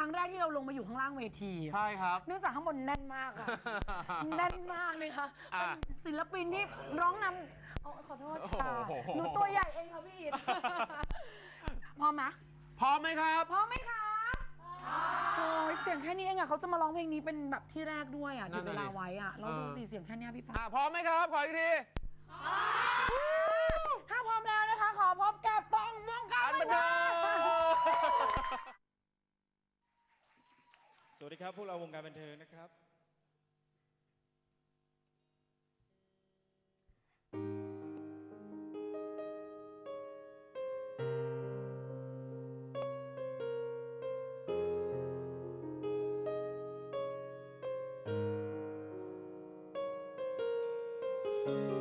รั้งแรกที่เราลงมาอยู่ข้างล่างเวที ใช่ครับ เนื่องจากข้างบนแน่นมากอะแน่นมากเลยค่ะอะเป็นศิลปินที่ร้องนำโอ้ขอโทษค่ะโอ้โหหนูตัวใหญ่เองค่ะพี่อิดพร้อมไหมพร้อมไหมครับพร้อมไหมคะโอ้ยเสียงแค่นี้เองอะเขาจะมาร้องเพลงนี้เป็นแบบที่แรกด้วยอะหนั่ยุดนเวน่ะลาดิไว้อะเราดูเออสิเสียงแค่เนี้ยพี่ป๊อปอะพร้อมไหมครับขออีกทีถ้าพร้อมแล้วนะคะ ขอพบกับปองวงการอันบับันนเทิเทิงงส วัสดีครับ พวกเราวงการบันเทิงนะครับสุ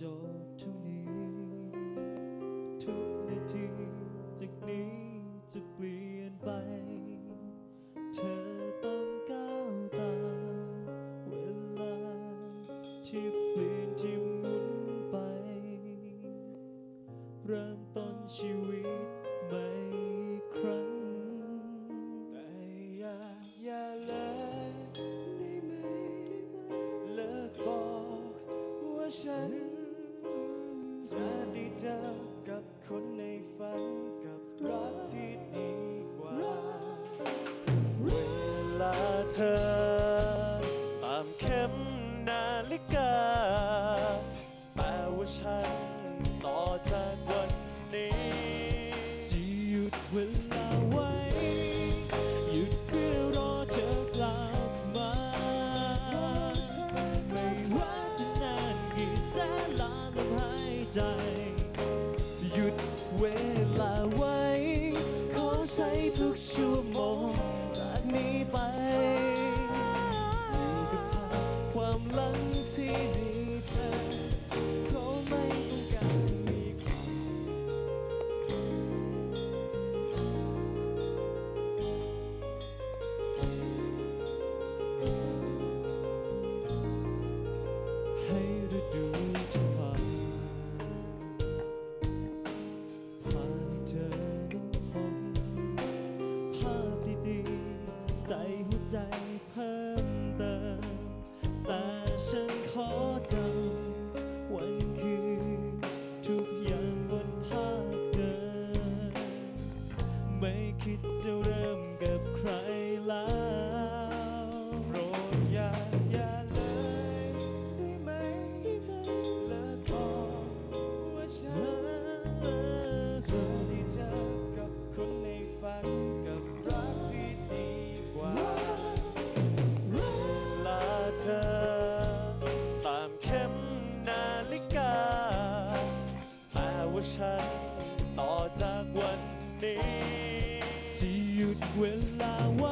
จบเท่านี้ ทุกนาทีจากนี้จะเปลี่ยนไป เธอต้องก้าวตามเวลาที่ จะได้เจอกับคนในฝันกับรักที่ดีกว่า เวลาเธอ ตามเข็มนาฬิกาแปลว่าฉันต่อจากวันนี้จะหยุดเวลา ห คิดจะเริ่มกับใครแล้ว หยุ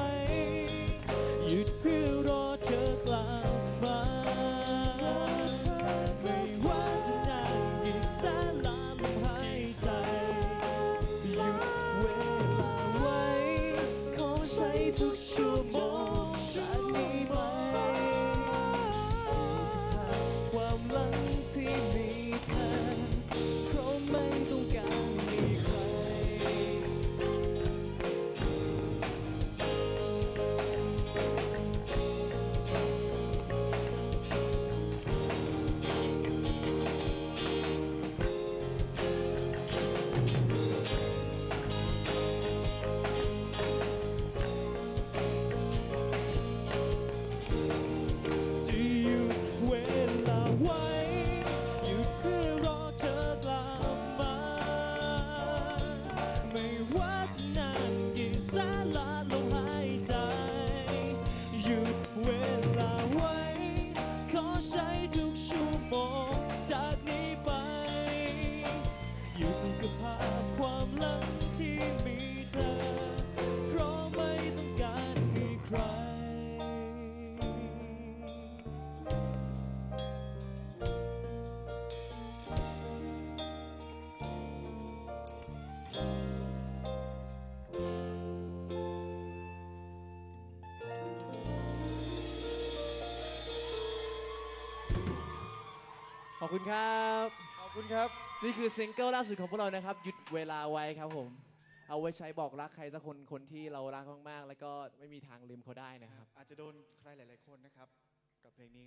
อยู่กับภาพความหลังที่มีเธอ เพราะไม่ต้องการให้ใคร ขอบคุณครับ ขอบคุณครับ นี่คือซิงเกิลล่าสุดของพวกเรานะครับ หยุดเวลาไว้ครับผม เอาไว้ใช้บอกรักใครสักคนคนที่เรารักมากๆ แล้วก็ไม่มีทางลืมเขาได้นะครับ อาจจะโดนใครหลาย ๆ คนนะครับ กับเพลงนี้